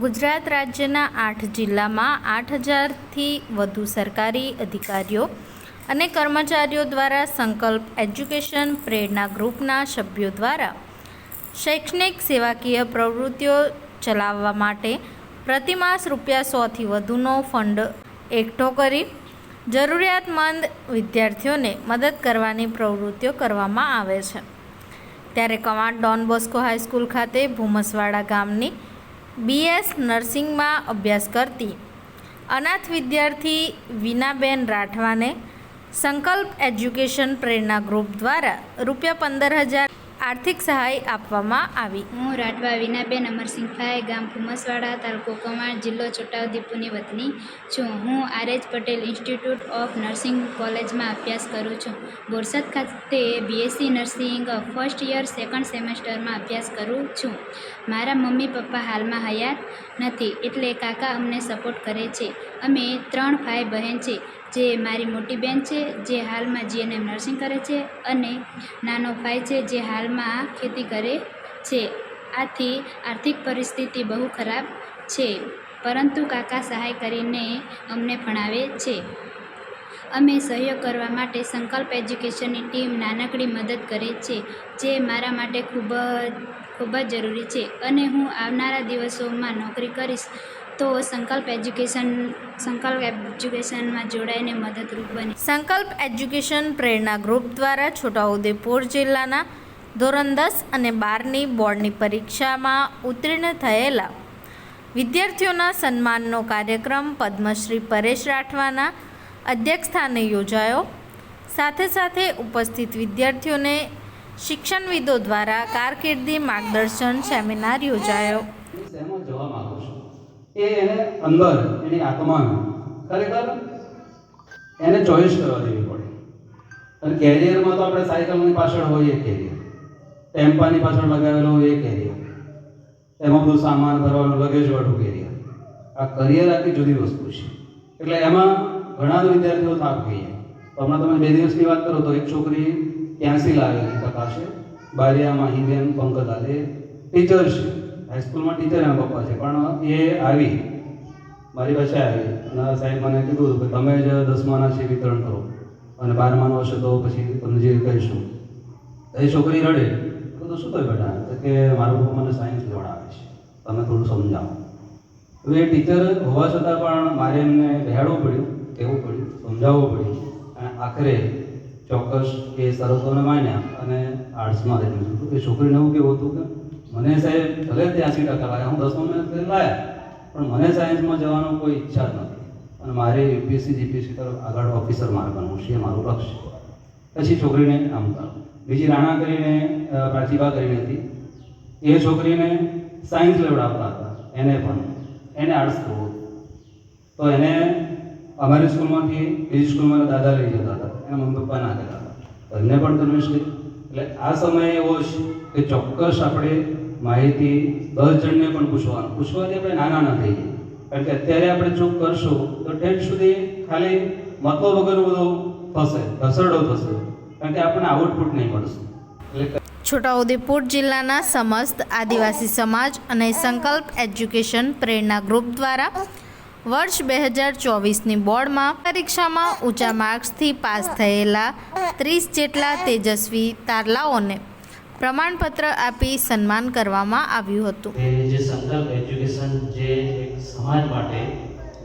ગુજરાત રાજ્યના આઠ જિલ્લામાં આઠ હજારથી વધુ સરકારી અધિકારીઓ અને કર્મચારીઓ દ્વારા સંકલ્પ એજ્યુકેશન પ્રેરણા ગ્રુપના સભ્યો દ્વારા શૈક્ષણિક સેવાકીય પ્રવૃત્તિઓ ચલાવવા માટે પ્રતિમાસ રૂપિયા સોથી વધુનો ફંડ એકઠો કરી જરૂરિયાતમંદ વિદ્યાર્થીઓને મદદ કરવાની પ્રવૃત્તિઓ કરવામાં આવે છે. ત્યારે કવાંટ ડોન બોસ્કો હાઈસ્કૂલ ખાતે ભૂમસવાડા ગામની બીએસ નર્સિંગમાં અભ્યાસ કરતી. અનાથ વિદ્યાર્થી વિનાબેન રાઠવાને સંકલ્પ એજ્યુકેશન પ્રેરણા ગ્રુપ દ્વારા રૂપિયા પંદર હજાર આર્થિક સહાય આપવામાં આવી. હું રાઠવા વિનાબેન અમરસિંહભાઈ, ગામ ખુમસવાડા તાલુકો કમાણ, જિલ્લો છોટાઉદેપુરની વતની છું. હું RH Patel institute of nursing કોલેજમાં અભ્યાસ કરું છું. બોરસદ ખાતે BSc nursing first year second સેમેસ્ટરમાં અભ્યાસ કરું છું. મારા મમ્મી પપ્પા હાલમાં હયાત નથી, એટલે કાકા અમને સપોર્ટ કરે છે. અમે ત્રણ ભાઈ બહેન છે, જે મારી મોટી બહેન છે, જે હાલમાં જીએનએમ નર્સિંગ કરે છે અને નાનો ભાઈ છે, જે હાલમાં ખેતી કરે છે. આથી આર્થિક પરિસ્થિતિ બહુ ખરાબ છે, પરંતુ કાકા સહાય કરીને અમને ભણાવે છે. અમે સહયોગ કરવા માટે સંકલ્પ એજ્યુકેશનની ટીમ નાનકડી મદદ કરે છે, જે મારા માટે ખૂબ ખૂબ જ જરૂરી છે અને હું આવનારા દિવસોમાં નોકરી કરીશ તો સંકલ્પ એજ્યુકેશન સંકલ્પ એજ્યુકેશનમાં જોડાઈને મદદરૂપ બની. સંકલ્પ એજ્યુકેશન પ્રેરણા ગ્રુપ દ્વારા છોટાઉદેપુર જિલ્લાના ધોરણ દસ અને બારની બોર્ડની પરીક્ષામાં ઉત્તીર્ણ થયેલા વિદ્યાર્થીઓના સન્માનનો કાર્યક્રમ પદ્મશ્રી પરેશ રાઠવાના અધ્યક્ષસ્થાને યોજાયો. સાથે સાથે ઉપસ્થિત વિદ્યાર્થીઓને શિક્ષણવિદો દ્વારા કારકિર્દી માર્ગદર્શન સેમિનાર યોજાયો. એ એને અંદર, એની આત્માને. ખરેખર? એને ચોઈસ કરવા દેવી પડે. અને કેરિયરમાં તો આપણે સાયકલની પાછળ હોય એ કેરિયર. ટેમ્પાની પાછળ લગાવેલો હોય એ કેરિયર. એમાં બધું સામાન ભરવાનું, લગેજવાળું કેરિયર. આ કરિયર આખી જુદી વસ્તુ છે. એટલે એમાં ઘણા વિદ્યાર્થીઓ થાક ગઈ તો હમણાં તમે બે દિવસની વાત કરો તો એક છોકરી ક્યાંસી લાવેલી? છે બારિયામાં હિબેન પંકજ ટીચર છે. હાઈસ્કૂલમાં ટીચર એના પપ્પા છે, પણ એ આવી. મારી પાસે આવી. અને સાહેબ મને કીધું હતું કે તમે જ દસમાના છે વિતરણ કરો. અને બારમાનો હશે તો પછી તમને જે કહીશું. એ છોકરી રડે. તો શું થયું બેટા? કે, મારું પપ્પા મને સાયન્સ લેવડાવે છે. તમે થોડું સમજાવો. હવે એ ટીચર હોવા છતાં પણ મારે એમને બેહાડવું પડ્યું, કહેવું પડ્યું, સમજાવવું પડ્યું. અને આખરે ચોક્કસ એ શરતોને માન્યા અને આર્ટ્સમાં એડમિશન હતું. એ છોકરીને એવું કેવું હતું કે મને સાહેબ ભલે ત્યાંસી ટકા લાગ્યા હું દસમા લાયા, પણ મને સાયન્સમાં જવાનો કોઈ ઈચ્છા જ નથી. અને મારે યુપીએસસી, જીપીએસસી તરફ આગળ ઓફિસર મારે બનવું છે મારું લક્ષ્ય પછી છોકરીને આમ કરો બીજી રાણા કરીને પ્રતિભા કરીને હતી. એ છોકરીને સાયન્સ લેવડાવતા હતા, એને પણ. એને આર્ટ્સ કરવું તો એને અમારી સ્કૂલમાંથી, બીજી સ્કૂલમાં દાદા લઈ જતા હતા. એના મમ્મી પપ્પા ના કરતા હતા. એમને પણ કન્વિન્સ કરી એટલે આ સમય એવો છે કે ચોક્કસ આપણે માહિતી દસ પણ પૂછવાનું. પૂછવાથી આપણે નાના ના થઈએ કારણ કે અત્યારે આપણે ચૂક કરશું તો ટેન્થ સુધી ખાલી મતો વગરનું બધું થશે ઘસરડો થશે. કારણ કે આપણને આઉટપુટ નહીં મળશે. છોટાઉદેપુર જિલ્લાના સમસ્ત આદિવાસી સમાજ અને સંકલ્પ એજ્યુકેશન પ્રેરણા ગ્રુપ દ્વારા વર્ષ બે હજાર ચોવીસની બોર્ડમાં પરીક્ષામાં ઊંચા માર્ક્સથી પાસ થયેલા ત્રીસ જેટલા તેજસ્વી તારલાઓને પ્રમાણપત્ર આપી સન્માન કરવામાં આવ્યું હતું. જે સંકલ્પ એજ્યુકેશન જે એક સમાજ માટે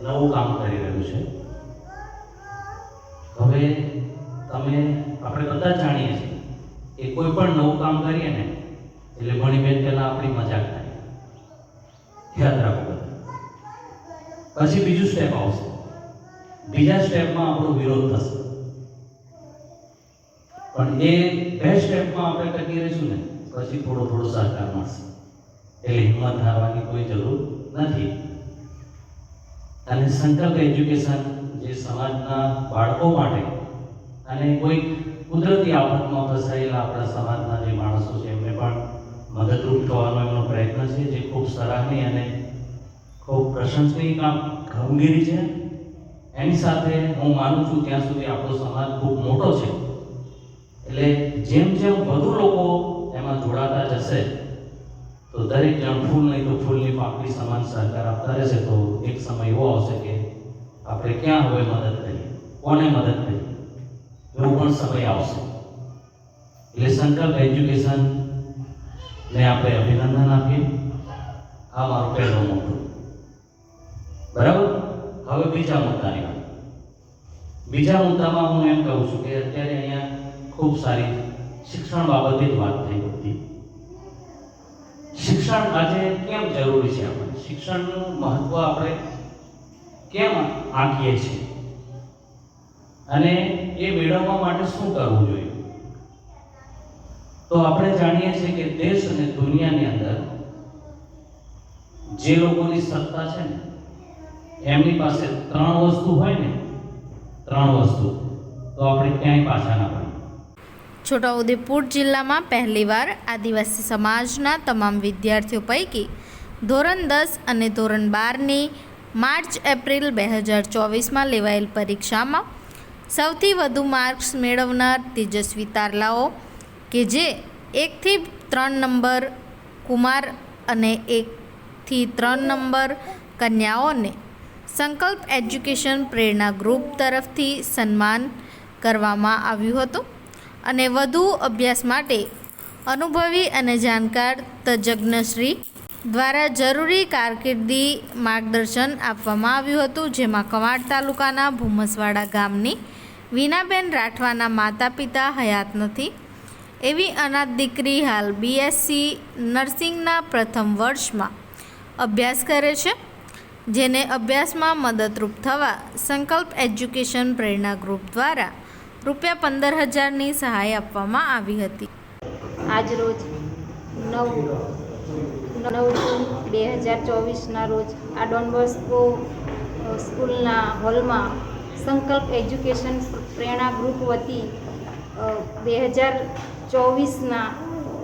નવું કામ કરી રહ્યું છે. હવે તમે, આપણે બધા જાણીએ છીએ કે કોઈ પણ નવું કામ કરીએ ને, એટલે ભણીબેન પહેલાં આપણી મજાક થાય. યાદ રાખો. પછી બીજું સ્ટેપ આવશે. બીજા સ્ટેપમાં આપણો વિરોધ થશે. પણ એ બે સ્ટેપમાં આપણે ટકી રહીશું ને? પછી થોડો થોડો સહકાર મળશે. એટલે હિંમત હારવાની કોઈ જરૂર નથી. અને સંકલ્પ એજ્યુકેશન જે સમાજના બાળકો માટે અને કોઈ કુદરતી આફતમાં ફસાયેલા આપણા સમાજના જે માણસો છે, એમને પણ મદદરૂપ થવાનો એમનો પ્રયત્ન છે, જે ખૂબ સરાહનીય અને ખૂબ પ્રશંસનીય કામ કામગીરી છે. એની સાથે હું માનું છું, ત્યાં સુધી આપણો સમાજ ખૂબ મોટો છે. એટલે જેમ જેમ વધુ લોકો એમાં જોડાતા જશે, તો દરેક જણ ફૂલ નહીં તો ફૂલની પાંખડી સમાન સહકાર આપતા રહેશે. તો એક સમય એવો આવશે કે આપણે ક્યાં હવે મદદ કરીએ? કોને મદદ કરીએ? એવો પણ સમય આવશે. એટલે સંકલ્પ એજ્યુકેશન ને આપણે અભિનંદન આપીએ. આ મારો પહેલો મુદ્દો બરાબર? હવે બીજા મુદ્દાની વાત. બીજા મુદ્દામાં હું એમ કહું છું કે અત્યારે અહીંયા ખૂબ સારી શિક્ષણ બાબતે જ વાત થઈ હતી. શિક્ષણ આજે કેમ જરૂરી છે આપણે? શિક્ષણનું મહત્વ આપણે કેમ આંકીએ છીએ? અને એ મેળવવા માટે શું કરવું જોઈએ? તો આપણે જાણીએ છીએ કે દેશ અને દુનિયાની અંદર જે લોકોની સત્તા છે ને, એમની પાસે ત્રણ વસ્તુ હોય ને, ત્રણ વસ્તુ, તો આપણે ક્યાંય પાછા ના છોટાઉદેપુર જિલ્લામાં પહેલીવાર આદિવાસી સમાજના તમામ વિદ્યાર્થીઓ પૈકી ધોરણ દસ અને ધોરણ બારની માર્ચ એપ્રિલ બે હજાર ચોવીસમાં લેવાયેલ પરીક્ષામાં સૌથી વધુ માર્ક્સ મેળવનાર તેજસ્વી તારલાઓ, કે જે એકથી ત્રણ નંબર કુમાર અને એકથી ત્રણ નંબર કન્યાઓને સંકલ્પ એજ્યુકેશન પ્રેરણા ગ્રુપ તરફથી સન્માન કરવામાં આવ્યું હતું. અને વધુ અભ્યાસ માટે અનુભવી અને જાણકાર તજજ્ઞશ્રી દ્વારા જરૂરી કારકિર્દી માર્ગદર્શન આપવામાં આવ્યું હતું, જેમાં કવાડ તાલુકાના ભૂમસવાડા ગામની વિનાબેન રાઠવાના માતા પિતા હયાત નથી. એવી અનાથ દીકરી હાલ બીએસસી નર્સિંગના પ્રથમ વર્ષમાં અભ્યાસ કરે છે, જેને અભ્યાસમાં મદદરૂપ થવા સંકલ્પ એજ્યુકેશન પ્રેરણા ગ્રુપ દ્વારા રૂપિયા પંદર હજારની સહાય આપવામાં આવી હતી. આજરોજ નવ નવ જૂન બે હજાર ચોવીસના રોજ આ ડોન બોસ્કો સ્કૂલના હોલમાં સંકલ્પ એજ્યુકેશન પ્રેરણા ગ્રુપ વતી બે હજાર ચોવીસના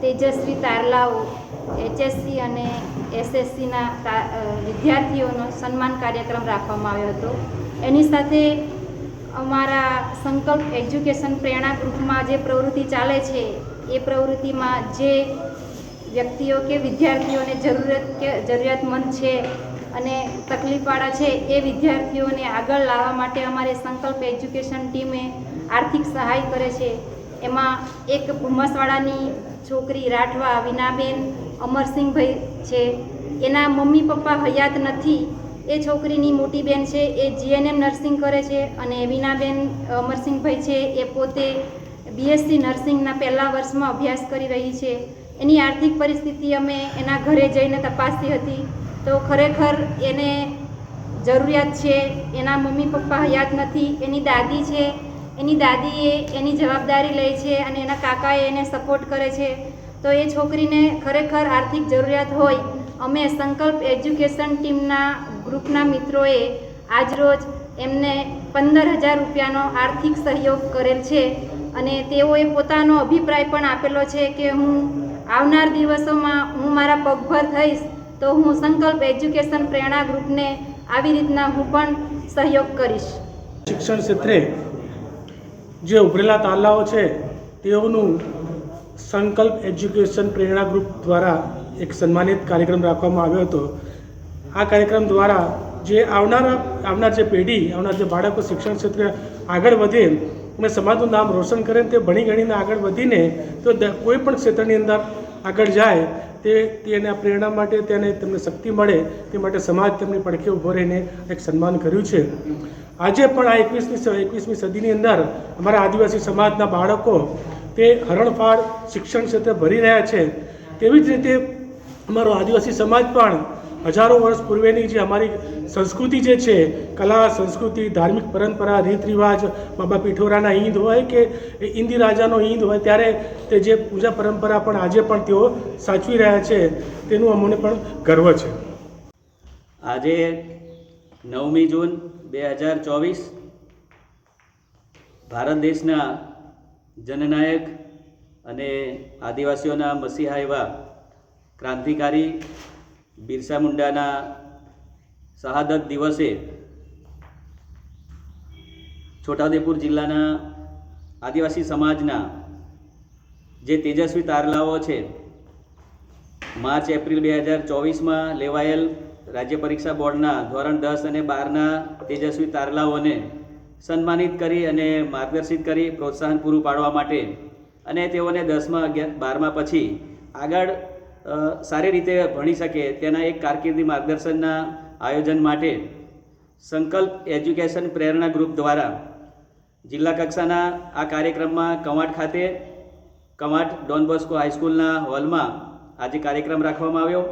તેજસ્વી તારલાઓ, એચએસસી અને એસએસસીના વિદ્યાર્થીઓનો સન્માન કાર્યક્રમ રાખવામાં આવ્યો હતો. એની સાથે અમારા સંકલ્પ એજ્યુકેશન પ્રેરણા ગ્રુપમાં જે પ્રવૃત્તિ ચાલે છે, એ પ્રવૃત્તિમાં જે વ્યક્તિઓ કે વિદ્યાર્થીઓને જરૂરત કે જરૂરિયાતમંદ છે અને તકલીફવાળા છે, એ વિદ્યાર્થીઓને આગળ લાવવા માટે અમારે સંકલ્પ એજ્યુકેશન ટીમે આર્થિક સહાય કરે છે. એમાં એક ભૂમસવાડાની છોકરી રાઠવા વિનાબેન અમરસિંહભાઈ છે. એના મમ્મી પપ્પા હયાત નથી. એ છોકરીની મોટી બેન છે, એ જીએનએમ નર્સિંગ કરે છે અને વિનાબેન અમરસિંહભાઈ છે, એ પોતે બીએસસી નર્સિંગના પહેલા વર્ષમાં અભ્યાસ કરી રહી છે. એની આર્થિક પરિસ્થિતિ અમે એના ઘરે જઈને તપાસતી હતી. તો ખરેખર એને જરૂરિયાત છે, એના મમ્મી પપ્પા હયાત નથી, એની દાદી છે, એની દાદીએ એની જવાબદારી લે છે અને એના કાકાએ એને સપોર્ટ કરે છે. તો એ છોકરીને ખરેખર આર્થિક જરૂરિયાત હોય, અમે સંકલ્પ એજ્યુકેશન ટીમના ગ્રુપના મિત્રોએ આજરોજ એમને પંદર હજાર રૂપિયાનો આર્થિક સહયોગ કરેલ છે અને તેઓએ પોતાનો અભિપ્રાય પણ આપેલો છે કે હું આવનાર દિવસોમાં હું મારા પગભર થઈશ તો હું સંકલ્પ એજ્યુકેશન પ્રેરણા ગ્રુપને આવી રીતના હું પણ સહયોગ કરીશ. શિક્ષણ ક્ષેત્રે જે ઉભરેલા તાલાઓ છે, તેઓનું સંકલ્પ એજ્યુકેશન પ્રેરણા ગ્રુપ દ્વારા એક સન્માનિત કાર્યક્રમ રાખવામાં આવ્યો હતો. આ કાર્યક્રમ દ્વારા જે આવનારા, આવનાર જે પેઢી, આવનાર જે બાળકો શિક્ષણ ક્ષેત્રે આગળ વધે અને સમાજનું નામ રોશન કરે તે ભણી ગણીને આગળ વધીને તો કોઈ પણ ક્ષેત્રની અંદર આગળ જાય, તે, તેને પ્રેરણા માટે તેને તેમને શક્તિ મળે, તે માટે સમાજ તેમની પડખે ઊભો રહીને એક સન્માન કર્યું છે. આજે પણ આ એકવીસમી એકવીસમી સદીની અંદર અમારા આદિવાસી સમાજના બાળકો તે હરણફાળ શિક્ષણ ક્ષેત્રે ભરી રહ્યા છે. તેવી જ રીતે અમારો આદિવાસી સમાજ પણ હજારો વર્ષ પૂર્વેની જે અમારી સંસ્કૃતિ જે છે, કલા, સંસ્કૃતિ, ધાર્મિક પરંપરા રીત રિવાજ બાબા પીઠોરાના ઈંદ હોય કે ઇન્દી રાજાનો ઈંદ હોય, ત્યારે તે જે પૂજા પરંપરા પણ આજે પણ તેઓ સાચવી રહ્યા છે, તેનું અમને પણ ગર્વ છે. આજે નવમી જૂન બે હજાર ચોવીસ ભારત દેશના જનનાયક અને આદિવાસીઓના મસીહા એવા ક્રાંતિકારી બિરસા મુંડાના શહાદત દિવસે છોટાઉદેપુર જિલ્લાના આદિવાસી સમાજના જે તેજસ્વી તારલાઓ છે, માર્ચ, એપ્રિલ બે હજાર ચોવીસમાં લેવાયેલ રાજ્ય પરીક્ષા બોર્ડના ધોરણ દસ અને બારના તેજસ્વી તારલાઓને સન્માનિત કરી અને માર્ગદર્શિત કરી પ્રોત્સાહન પૂરું પાડવા માટે અને તેઓને દસમા અગિયાર બારમા પછી આગળ સારી રીતે ભણી શકે તેના એક કારકિર્દી માર્ગદર્શનના આયોજન માટે સંકલ્પ એજ્યુકેશન પ્રેરણા ગ્રુપ દ્વારા જિલ્લા કક્ષાના આ કાર્યક્રમમાં કવાંટ ખાતે, કવાંટ ડોન બોસ્કો હાઈસ્કૂલના હોલમાં આજે કાર્યક્રમ રાખવામાં આવ્યો.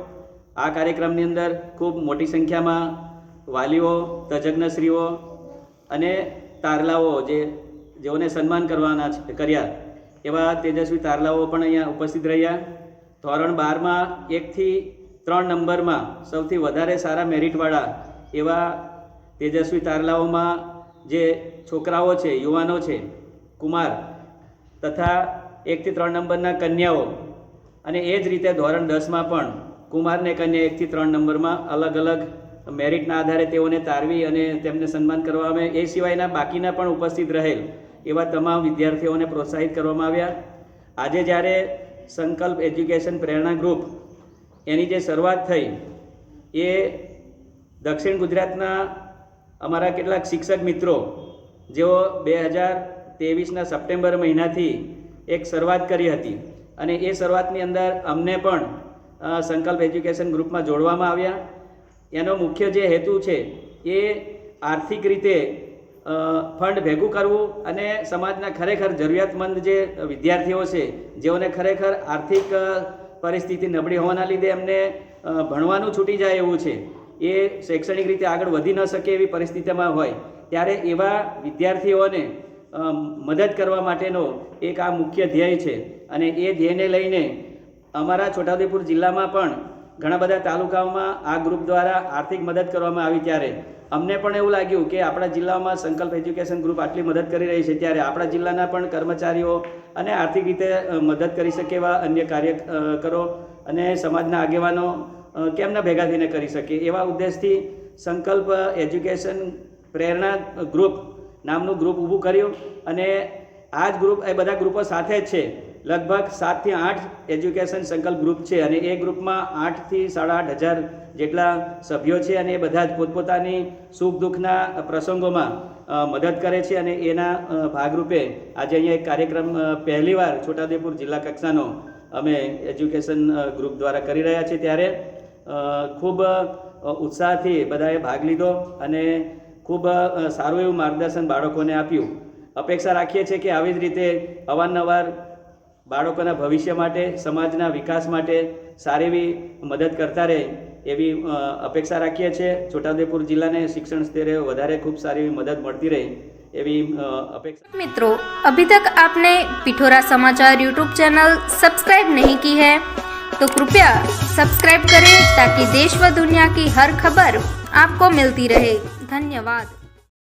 આ કાર્યક્રમની અંદર ખૂબ મોટી સંખ્યામાં વાલીઓ, તજજ્ઞશ્રીઓ અને તારલાઓ જે જેઓને સન્માન કરવાના છે, કર્યા એવા તેજસ્વી તારલાઓ પણ અહીંયા ઉપસ્થિત રહ્યા. ધોરણ બારમાં એકથી ત્રણ નંબરમાં સૌથી વધારે સારા મેરિટવાળા એવા તેજસ્વી તારલાઓમાં જે છોકરાઓ છે, યુવાનો છે, કુમાર તથા એકથી ત્રણ નંબરના કન્યાઓ અને એ જ રીતે ધોરણ દસમાં પણ કુમારને કન્યા એકથી ત્રણ નંબરમાં અલગ અલગ મેરિટના આધારે તેઓને તારવી અને તેમને સન્માન કરવામાં એ સિવાયના બાકીના પણ ઉપસ્થિત રહેલ એવા તમામ વિદ્યાર્થીઓને પ્રોત્સાહિત કરવામાં આવ્યા. આજે જ્યારે સંકલ્પ એજ્યુકેશન પ્રેરણા ગ્રુપ, એની જે શરૂઆત થઈ, એ દક્ષિણ ગુજરાતના અમારા કેટલાક શિક્ષક મિત્રો, જેઓ બે હજાર ત્રેવીસના સપ્ટેમ્બર મહિનાથી એક શરૂઆત કરી હતી. અને એ શરૂઆતની અંદર અમને પણ સંકલ્પ એજ્યુકેશન ગ્રુપમાં જોડવામાં આવ્યા. એનો મુખ્ય જે હેતુ છે, એ આર્થિક રીતે ફંડ ભેગું કરવું અને સમાજના ખરેખર જરૂરિયાતમંદ જે વિદ્યાર્થીઓ છે, જેઓને ખરેખર આર્થિક પરિસ્થિતિ નબળી હોવાના લીધે એમને ભણવાનું છૂટી જાય એવું છે, એ શૈક્ષણિક રીતે આગળ વધી ન શકે એવી પરિસ્થિતિમાં હોય, ત્યારે એવા વિદ્યાર્થીઓને મદદ કરવા માટેનો એક આ મુખ્ય ધ્યેય છે. અને એ ધ્યેયને લઈને અમારા છોટાઉદેપુર જિલ્લામાં પણ ઘણા બધા તાલુકાઓમાં આ ગ્રુપ દ્વારા આર્થિક મદદ કરવામાં આવી ત્યારે અમને પણ એવું લાગ્યું કે આપણા જિલ્લામાં સંકલ્પ એજ્યુકેશન ગ્રુપ આટલી મદદ કરી રહી છે ત્યારે આપણા જિલ્લાના પણ કર્મચારીઓ અને આર્થિક રીતે મદદ કરી શકે એવા અન્ય કાર્ય કરો અને સમાજના આગેવાનો કેમના ભેગા થઈને કરી શકે એવા ઉદ્દેશથી સંકલ્પ એજ્યુકેશન પ્રેરણા ગ્રુપ નામનું ગ્રુપ ઊભું કર્યું અને આ જ ગ્રુપ એ બધા ગ્રુપો સાથે જ છે. લગભગ સાતથી આઠ એજ્યુકેશન સંકલ્પ ગ્રુપ છે અને એ ગ્રુપમાં આઠથી સાડા આઠ હજાર જેટલા સભ્યો છે અને એ બધા જ પોતપોતાની સુખ દુઃખના પ્રસંગોમાં મદદ કરે છે અને એના ભાગરૂપે આજે અહીંયા એક કાર્યક્રમ પહેલીવાર છોટાઉદેપુર જિલ્લા કક્ષાનો અમે એજ્યુકેશન ગ્રુપ દ્વારા કરી રહ્યા છીએ ત્યારે ખૂબ ઉત્સાહથી બધાએ ભાગ લીધો અને ખૂબ સારું એવું માર્ગદર્શન બાળકોને આપ્યું. અપેક્ષા રાખીએ છીએ કે આવી જ રીતે અવારનવાર બાળકોના ભવિષ્ય માટે સમાજના વિકાસ માટે સારી એવી મદદ કરતા રહે એવી અ, અપેક્ષા રાખીએ છીએ છોટાઉદેપુર જિલ્લાને શિક્ષણ સ્તરે વધારે ખૂબ સારી એવી મદદ મળતી રહે એવી અ, અપેક્ષા मित्रों अभी तक आपने पिठोरा समाचार यूट्यूब चैनल सब्सक्राइब नहीं की है तो कृपया सब्सक्राइब करें ताकि देश व दुनिया की हर खबर आपको मिलती रहे धन्यवाद